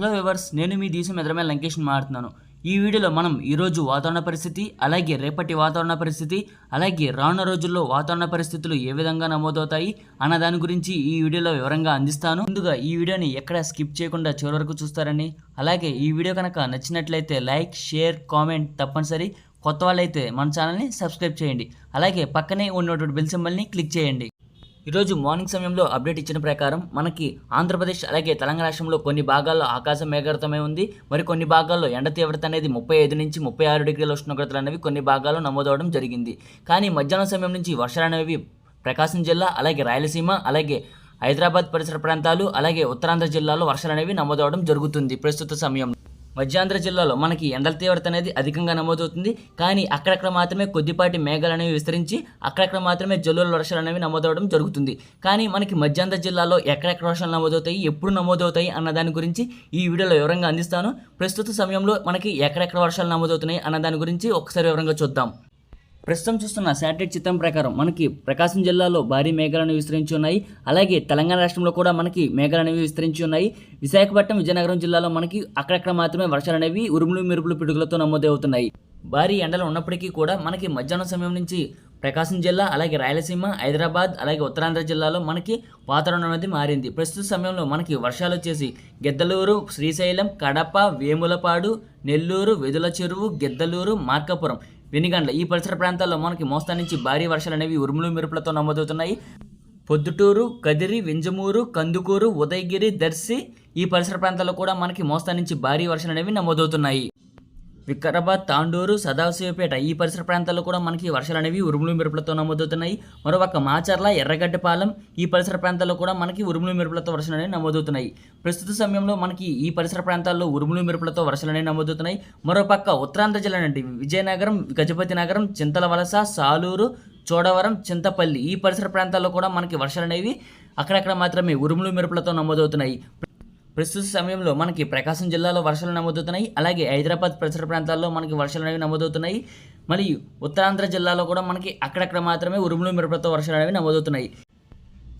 Hello viewers నేను మీ దేశం ఎదురమే లంకేష్ మాట్లాడుతున్నాను. ఈ వీడియోలో మనం ఈరోజు వాతావరణ పరిస్థితి అలాగే రేపటి వాతావరణ పరిస్థితి అలాగే రానున్న రోజుల్లో వాతావరణ పరిస్థితులు ఏ విధంగా నమోదవుతాయి అన్న దాని గురించి ఈ వీడియోలో వివరంగా అందిస్తాను. ముందుగా ఈ వీడియోని ఎక్కడ స్కిప్ చేయకుండా చివరి వరకు చూస్తారని అలాగే ఈ వీడియో కనుక నచ్చినట్లయితే లైక్ షేర్ కామెంట్ తప్పనిసరి. కొత్త వాళ్ళైతే మన ఛానల్ని సబ్స్క్రైబ్ చేయండి. అలాగే పక్కనే ఉన్నటువంటి బెల్ సింబల్ని క్లిక్ చేయండి. ఈరోజు మార్నింగ్ సమయంలో అప్డేట్ ఇచ్చిన ప్రకారం మనకి ఆంధ్రప్రదేశ్ అలాగే తెలంగాణ రాష్ట్రంలో కొన్ని భాగాల్లో ఆకాశం మేఘావృతమై ఉంది. మరి కొన్ని భాగాల్లో ఎండ తీవ్రత అనేది ముప్పై ఐదు నుంచి ముప్పై ఆరు డిగ్రీల ఉష్ణోగ్రతలు అనేవి కొన్ని భాగాల్లో నమోదవడం జరిగింది. కానీ మధ్యాహ్నం సమయం నుంచి వర్షాలు అనేవి ప్రకాశం జిల్లా అలాగే రాయలసీమ అలాగే హైదరాబాద్ పరిసర ప్రాంతాలు అలాగే ఉత్తరాంధ్ర జిల్లాలో వర్షాలు అనేవి నమోదవడం జరుగుతుంది ప్రస్తుత సమయంలో. మధ్యాంధ్ర జిల్లాలో మనకి ఎండల తీవ్రత అనేది అధికంగా నమోదవుతుంది. కానీ అక్కడక్కడ మాత్రమే కొద్దిపాటి మేఘాలు అనేవి విస్తరించి అక్కడక్కడ మాత్రమే జల్లుల వర్షాలు అనేవి నమోదవడం జరుగుతుంది. కానీ మనకి మధ్యాంధ్ర జిల్లాలో ఎక్కడెక్కడ వర్షాలు నమోదవుతాయి ఎప్పుడు నమోదవుతాయి అన్న దాని గురించి ఈ వీడియోలో వివరంగా అందిస్తాను. ప్రస్తుత సమయంలో మనకి ఎక్కడెక్కడ వర్షాలు నమోదవుతున్నాయి అన్న దాని గురించి ఒకసారి వివరంగా చూద్దాం. ప్రస్తుతం చూస్తున్న శాటిలైట్ చిత్రం ప్రకారం మనకి ప్రకాశం జిల్లాలో భారీ మేఘాలను విస్తరించి ఉన్నాయి. అలాగే తెలంగాణ రాష్ట్రంలో కూడా మనకి మేఘాలు అనేవి విస్తరించి ఉన్నాయి. విశాఖపట్నం విజయనగరం జిల్లాలో మనకి అక్కడక్కడ మాత్రమే వర్షాలు అనేవి ఉరుములు మెరుపులు పిడుగులతో నమోదవుతున్నాయి. భారీ ఎండలు ఉన్నప్పటికీ కూడా మనకి మధ్యాహ్నం సమయం నుంచి ప్రకాశం జిల్లా అలాగే రాయలసీమ హైదరాబాద్ అలాగే ఉత్తరాంధ్ర జిల్లాలో మనకి వాతావరణం అనేది మారింది. ప్రస్తుత సమయంలో మనకి వర్షాలు వచ్చేసి గెద్దలూరు శ్రీశైలం కడప వేములపాడు నెల్లూరు వెదుల చెరువు గెద్దలూరు మార్కాపురం వెనిగండ్ల ఈ పరిసర ప్రాంతాల్లో మనకి మోస్తా నుంచి భారీ వర్షాలు అనేవి ఉరుములు మెరుపులతో నమోదవుతున్నాయి. పొద్దుటూరు కదిరి వింజమూరు కందుకూరు ఉదయగిరి దర్శి ఈ పరిసర ప్రాంతాల్లో కూడా మనకి మోస్తా నుంచి భారీ వర్షాలు అనేవి నమోదవుతున్నాయి. వికారాబాద్ తాండూరు సదాశివపేట ఈ పరిసర ప్రాంతాల్లో కూడా మనకి వర్షాలు అనేవి ఉరుములు మెరుపులతో నమోదవుతున్నాయి. మరోపక్క మాచర్ల ఎర్రగడ్డపాలెం ఈ పరిసర ప్రాంతాల్లో కూడా మనకి ఉరుములు మెరుపులతో వర్షాలు అనేవి నమోదవుతున్నాయి. ప్రస్తుత సమయంలో మనకి ఈ పరిసర ప్రాంతాల్లో ఉరుములు మెరుపులతో వర్షాలు అనేవి నమోదవుతున్నాయి. మరోపక్క ఉత్తరాంధ్ర జిల్లా నుండి విజయనగరం గజపతి నగరం చింతల వలస సాలూరు చోడవరం చింతపల్లి ఈ పరిసర ప్రాంతాల్లో కూడా మనకి వర్షాలు అనేవి అక్కడక్కడ మాత్రమే ఉరుములు మెరుపులతో నమోదవుతున్నాయి. ప్రస్తుత సమయంలో మనకి ప్రకాశం జిల్లాలో వర్షాలు నమోదవుతున్నాయి. అలాగే హైదరాబాద్ పరిసర ప్రాంతాల్లో మనకి వర్షాలు అనేవి నమోదవుతున్నాయి. మరియు ఉత్తరాంధ్ర జిల్లాలో కూడా మనకి అక్కడక్కడ మాత్రమే ఉరుములు మిరపలతో వర్షాలు అనేవి నమోదవుతున్నాయి.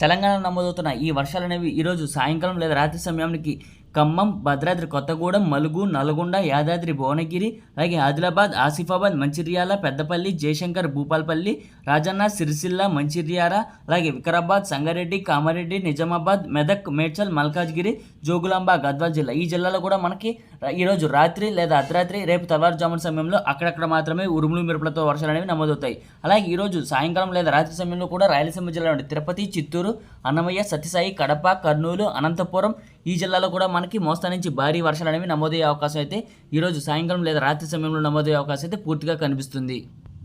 తెలంగాణ నమోదవుతున్న ఈ వర్షాలు అనేవి ఈరోజు సాయంకాలం లేదా రాత్రి సమయానికి ఖమ్మం భద్రాద్రి కొత్తగూడెం మలుగు నల్గొండ యాదాద్రి భువనగిరి అలాగే ఆదిలాబాద్ ఆసిఫాబాద్ మంచిర్యాల పెద్దపల్లి జయశంకర్ భూపాల్పల్లి రాజన్న సిరిసిల్ల మంచిర్యాల అలాగే వికారాబాద్ సంగారెడ్డి కామారెడ్డి నిజామాబాద్ మెదక్ మేడ్చల్ మల్కాజ్గిరి జోగులాంబ గద్వాల్ జిల్లా. ఈ జిల్లాలో కూడా మనకి ఈరోజు రాత్రి లేదా అర్ధరాత్రి రేపు తెల్లవారుజామున సమయంలో అక్కడక్కడ మాత్రమే ఉరుములు మెరుపులతో వర్షాలు అనేవి నమోదవుతాయి. అలాగే ఈరోజు సాయంకాలం లేదా రాత్రి సమయంలో కూడా రాయలసీమ జిల్లా నుండి తిరుపతి చిత్తూరు అన్నమయ్య సత్యసాయి కడప కర్నూలు అనంతపురం ఈ జిల్లాలో కూడా మనకి మోస్తా నుంచి భారీ వర్షాలు అనేవి నమోదయ్యే అవకాశం అయితే ఈరోజు సాయంకాలం లేదా రాత్రి సమయంలో నమోదయ్యే అవకాశం అయితే పూర్తిగా కనిపిస్తుంది.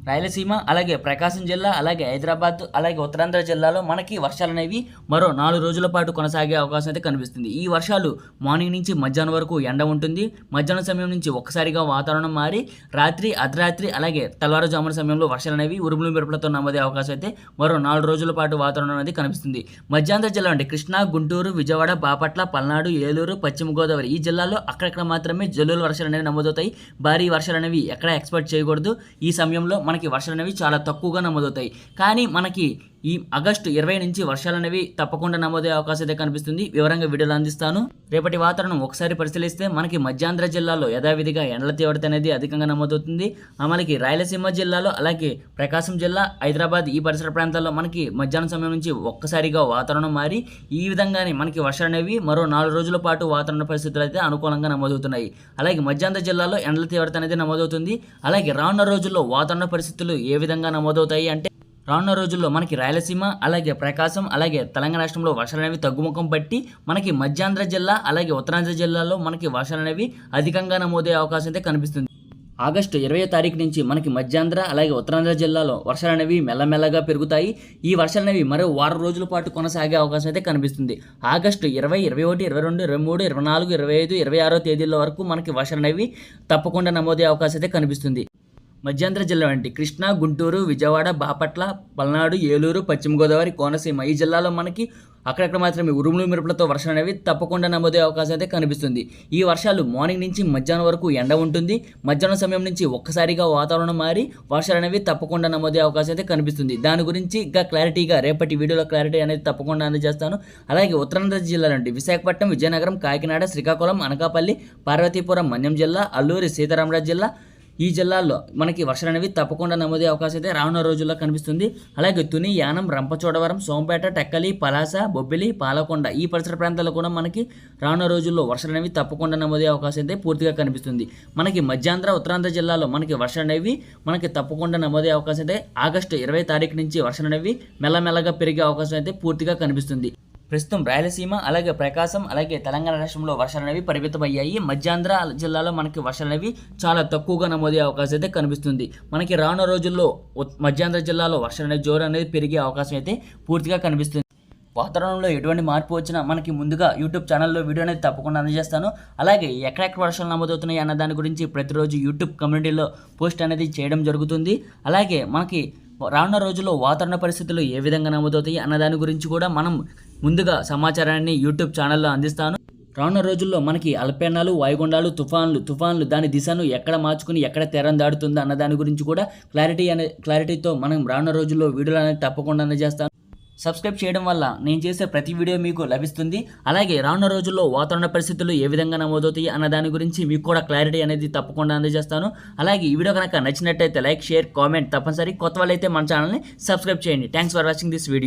రాయలసీమ అలాగే ప్రకాశం జిల్లా అలాగే హైదరాబాద్ అలాగే ఉత్తరాంధ్ర జిల్లాలో మనకి వర్షాలు అనేవి మరో నాలుగు రోజుల పాటు కొనసాగే అవకాశం అయితే కనిపిస్తుంది. ఈ వర్షాలు మార్నింగ్ నుంచి మధ్యాహ్నం వరకు ఎండ ఉంటుంది. మధ్యాహ్నం సమయం నుంచి ఒక్కసారిగా వాతావరణం మారి రాత్రి అర్ధరాత్రి అలాగే తెల్లవారుజామున సమయంలో వర్షాలు అనేవి ఉరుములు మెరుపులతో నమ్మదే అవకాశం అయితే మరో నాలుగు రోజుల పాటు వాతావరణం అనేది కనిపిస్తుంది. మధ్యాంధ్ర జిల్లా అంటే కృష్ణా గుంటూరు విజయవాడ బాపట్ల పల్నాడు ఏలూరు పశ్చిమ గోదావరి ఈ జిల్లాలో అక్కడక్కడ మాత్రమే జల్లుల వర్షాలు అనేవి నమోదవుతాయి. భారీ వర్షాలు అనేవి ఎక్కడ ఎక్స్పెక్ట్ చేయకూడదు. ఈ సమయంలో మన మనకి వర్షాలు అనేవి చాలా తక్కువగా నమోదవుతాయి. కానీ మనకి ఈ ఆగస్టు ఇరవై నుంచి వర్షాలు అనేవి తప్పకుండా నమోదయ్యే అవకాశం అయితే కనిపిస్తుంది. వివరంగా వీడియోలు అందిస్తాను. రేపటి వాతావరణం ఒకసారి పరిశీలిస్తే మనకి మధ్యాంధ్ర జిల్లాలో యథావిధిగా ఎండల తీవ్రత అనేది అధికంగా నమోదవుతుంది. ఆ మనకి రాయలసీమ జిల్లాలో అలాగే ప్రకాశం జిల్లా హైదరాబాద్ ఈ పరిసర ప్రాంతాల్లో మనకి మధ్యాహ్నం సమయం నుంచి ఒక్కసారిగా వాతావరణం మారి ఈ విధంగానే మనకి వర్షాలు అనేవి మరో నాలుగు రోజుల పాటు వాతావరణ పరిస్థితులు అయితే అనుకూలంగా నమోదవుతున్నాయి. అలాగే మధ్యాంధ్ర జిల్లాలో ఎండల తీవ్రత అనేది నమోదవుతుంది. అలాగే రానున్న రోజుల్లో వాతావరణ పరిస్థితులు ఏ విధంగా నమోదవుతాయి అంటే రానున్న రోజుల్లో మనకి రాయలసీమ అలాగే ప్రకాశం అలాగే తెలంగాణ రాష్ట్రంలో వర్షాలు అనేవి తగ్గుముఖం పట్టి మనకి మధ్యాంధ్ర జిల్లా అలాగే ఉత్తరాంధ్ర జిల్లాలో మనకి వర్షాలు అనేవి అధికంగా నమోదయ్యే అవకాశం అయితే కనిపిస్తుంది. ఆగస్టు ఇరవై తారీఖు నుంచి మనకి మధ్యాంధ్ర అలాగే ఉత్తరాంధ్ర జిల్లాలో వర్షాలు అనేవి మెల్లమెల్లగా పెరుగుతాయి. ఈ వర్షాలు అనేవి మరో వారం రోజుల పాటు కొనసాగే అవకాశం అయితే కనిపిస్తుంది. ఆగస్టు ఇరవై ఇరవై ఒకటి ఇరవై రెండు ఇరవై మూడు ఇరవై నాలుగు ఇరవై ఐదు ఇరవై ఆరో తేదీల వరకు మనకి వర్షాలు అనేవి తప్పకుండా నమోదయ్యే అవకాశం అయితే కనిపిస్తుంది. మధ్యాంధ్ర జిల్లా వంటి కృష్ణా గుంటూరు విజయవాడ బాపట్ల పల్నాడు ఏలూరు పశ్చిమ గోదావరి కోనసీమ. ఈ జిల్లాలో మనకి అక్కడక్కడ మాత్రమే ఉరుములు మెరుపులతో వర్షాలు అనేవి తప్పకుండా నమోదే అవకాశం అయితే కనిపిస్తుంది. ఈ వర్షాలు మార్నింగ్ నుంచి మధ్యాహ్నం వరకు ఎండ ఉంటుంది. మధ్యాహ్నం సమయం నుంచి ఒక్కసారిగా వాతావరణం మారి వర్షాలు అనేవి తప్పకుండా నమోదే అవకాశం అయితే కనిపిస్తుంది. దాని గురించి ఇంకా క్లారిటీగా రేపటి వీడియోలో క్లారిటీ అనేది తప్పకుండా అందజేస్తాను. అలాగే ఉత్తరాంధ్ర జిల్లా నుండి విశాఖపట్నం విజయనగరం కాకినాడ శ్రీకాకుళం అనకాపల్లి పార్వతీపురం మన్యం జిల్లా అల్లూరి సీతారామరాజు జిల్లా ఈ జిల్లాల్లో మనకి వర్షాలు అనేవి తప్పకుండా నమోదే అవకాశం అయితే రానున్న రోజుల్లో కనిపిస్తుంది. అలాగే తుని యానం రంపచోడవరం సోంపేట టెక్కలి పలాస బొబ్బిలి పాలకొండ ఈ పరిసర ప్రాంతాల్లో కూడా మనకి రానున్న రోజుల్లో వర్షాలు అనేవి తప్పకుండా నమోదే అవకాశం అయితే పూర్తిగా కనిపిస్తుంది. మనకి మధ్యాంధ్ర ఉత్తరాంధ్ర జిల్లాలో మనకి వర్షాలు అనేవి మనకి తప్పకుండా నమోదే అవకాశం అయితే ఆగస్టు ఇరవై తారీఖు నుంచి వర్షాలు అనేవి మెల్లమెల్లగా పెరిగే అవకాశం అయితే పూర్తిగా కనిపిస్తుంది. ప్రస్తుతం రాయలసీమ అలాగే ప్రకాశం అలాగే తెలంగాణ రాష్ట్రంలో వర్షాలు అనేవి పరిమితమయ్యాయి. మధ్యాంధ్ర జిల్లాలో మనకి వర్షాలు అనేవి చాలా తక్కువగా నమోదే అవకాశం అయితే కనిపిస్తుంది. మనకి రానున్న రోజుల్లో మధ్యాంధ్ర జిల్లాలో వర్షాలు అనేది జోరు అనేది పెరిగే అవకాశం అయితే పూర్తిగా కనిపిస్తుంది. వాతావరణంలో ఎటువంటి మార్పు వచ్చినా మనకి ముందుగా యూట్యూబ్ ఛానల్లో వీడియో అనేది తప్పకుండా అందజేస్తాను. అలాగే ఎక్కడెక్కడ వర్షాలు నమోదవుతున్నాయి అన్న దాని గురించి ప్రతిరోజు యూట్యూబ్ కమ్యూనిటీలో పోస్ట్ అనేది చేయడం జరుగుతుంది. అలాగే మనకి రానున్న రోజుల్లో వాతావరణ పరిస్థితులు ఏ విధంగా నమోదవుతాయి అన్న దాని గురించి కూడా మనం ముందుగా సమాచారాన్ని యూట్యూబ్ ఛానల్లో అందిస్తాను. రానున్న రోజుల్లో మనకి అల్పీనాలు వాయుగుండాలు తుఫాన్లు తుఫాన్లు దాని దిశను ఎక్కడ మార్చుకుని ఎక్కడ తెరం దాడుతుందో అన్న దాని గురించి కూడా క్లారిటీ అనే క్లారిటీతో మనం రానున్న రోజుల్లో వీడియోలు అనేది తప్పకుండా అందజేస్తాను. సబ్స్క్రైబ్ చేయడం వల్ల నేను చేసే ప్రతి వీడియో మీకు లభిస్తుంది. అలాగే రానున్న రోజుల్లో వాతావరణ పరిస్థితులు ఏ విధంగా నమోదవుతాయి అన్న దాని గురించి మీకు కూడా క్లారిటీ అనేది తప్పకుండా అందజేస్తాను. అలాగే ఈ వీడియో కనుక నచ్చినట్టయితే లైక్ షేర్ కామెంట్ తప్పనిసరి. కొత్త వాళ్ళైతే మన ఛానల్ని సబ్స్క్రైబ్ చేయండి. Thanks for watching this video